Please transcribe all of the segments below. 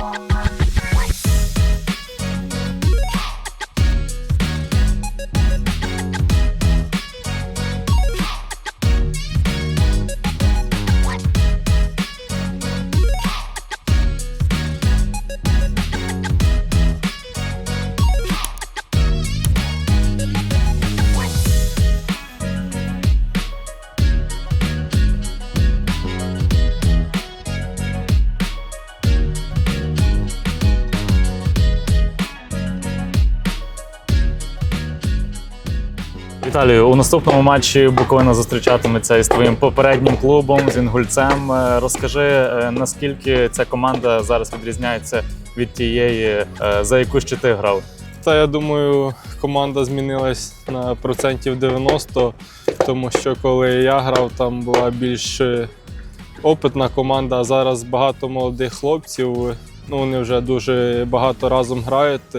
Oh, Віталію, у наступному матчі Буковина зустрічатиметься із твоїм попереднім клубом з Інгульцем. Е, Розкажи, е, наскільки ця команда зараз відрізняється від тієї, е, за яку ще ти грав? Та я думаю, команда змінилась на процентів 90, тому що коли я грав, там була більш опитна команда, а зараз багато молодих хлопців. Ну, вони вже дуже багато разом грають,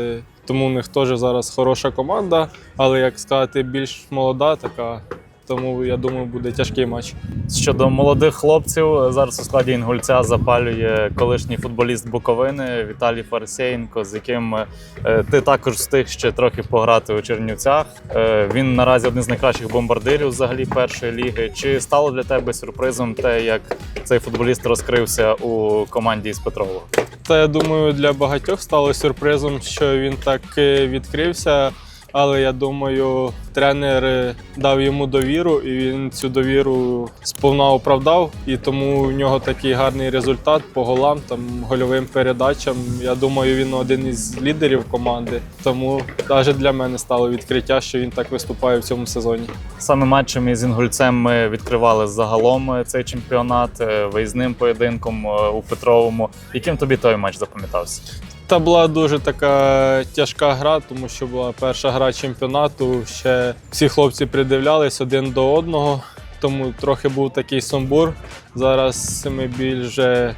тому у них теж зараз хороша команда, але як сказати, більш молода така. Тому я думаю, буде тяжкий матч. Щодо молодих хлопців, зараз у складі Інгульця запалює колишній футболіст Буковини Віталій Фарсєєнко, з яким е, ти також встиг ще трохи пограти у Чернівцях. Е, Він наразі один з найкращих бомбардирів взагалі першої ліги. Чи стало для тебе сюрпризом те, як цей футболіст розкрився у команді із Петрового? Та я думаю, для багатьох стало сюрпризом, що він так е, відкрився. Але я думаю, тренер е, дав йому довіру, і він цю довіру сповна оправдав. І тому в нього такий гарний результат по голам, там гольовим передачам. Я думаю, він один із лідерів команди. Тому навіть для мене стало відкриття, що він так виступає в цьому сезоні. Саме матчем із Інгульцем ми відкривали загалом е, цей чемпіонат е, виїзним поєдинком у Петровому. Яким тобі той матч запам'ятався? Та була дуже така тяжка гра, тому що була перша гра чемпіонату. Ще всі хлопці придивлялись один до одного, тому трохи був такий сумбур. Зараз ми більше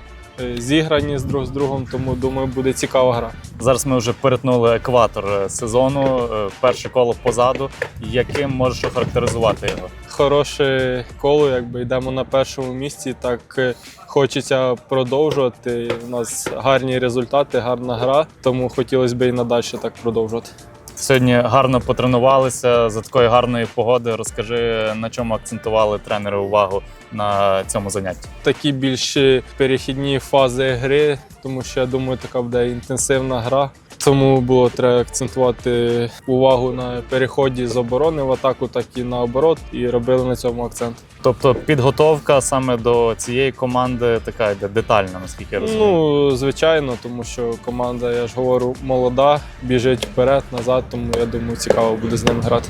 зіграні з друг з другом, тому думаю, буде цікава гра. Зараз ми вже перетнули екватор е, сезону. е, Перше коло позаду. Яким можеш охарактеризувати його? Хороше коло, якби йдемо на першому місці, так е, хочеться продовжувати. У нас гарні результати, гарна гра, тому хотілося б і надалі так продовжувати. Сьогодні гарно потренувалися за такої гарної погоди. Розкажи, на чому акцентували тренери увагу на цьому занятті. такі більш перехідні фази гри, тому що я думаю, така буде інтенсивна гра. Тому було треба акцентувати увагу на переході з оборони в атаку, так і наоборот, і робили на цьому акцент. Тобто підготовка саме до цієї команди така йде детальна, наскільки я розумію. Ну, звичайно, тому що команда, я ж говорю, молода, біжить вперед, назад, тому я думаю, цікаво буде з ним грати.